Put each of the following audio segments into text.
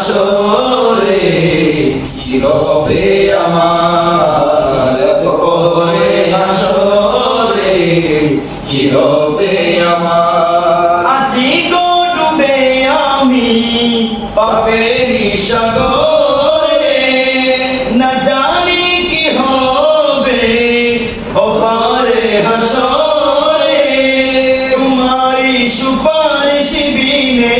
হাসরে কি হবে আমার? কবে হাসরে কি হবে আমার? আজি গো ডুবে আমি পাপেরি সাগরে, না জানি কি হবে অপারে হাসরে। তোমারি সুপারিশ বিনে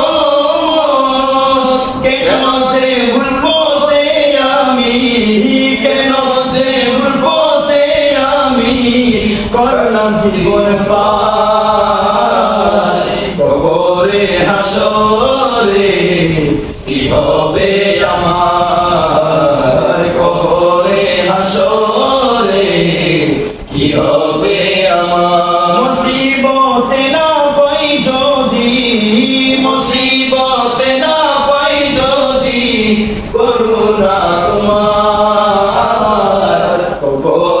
করলাম জীবন পার। কবরে হাসরে কি হবে আমার? কবরে হাসরে কি হবে আমার? মুসিবতে না পাই যদি, মুসিবতে না পাই যদি করুণা তোমার। কবরে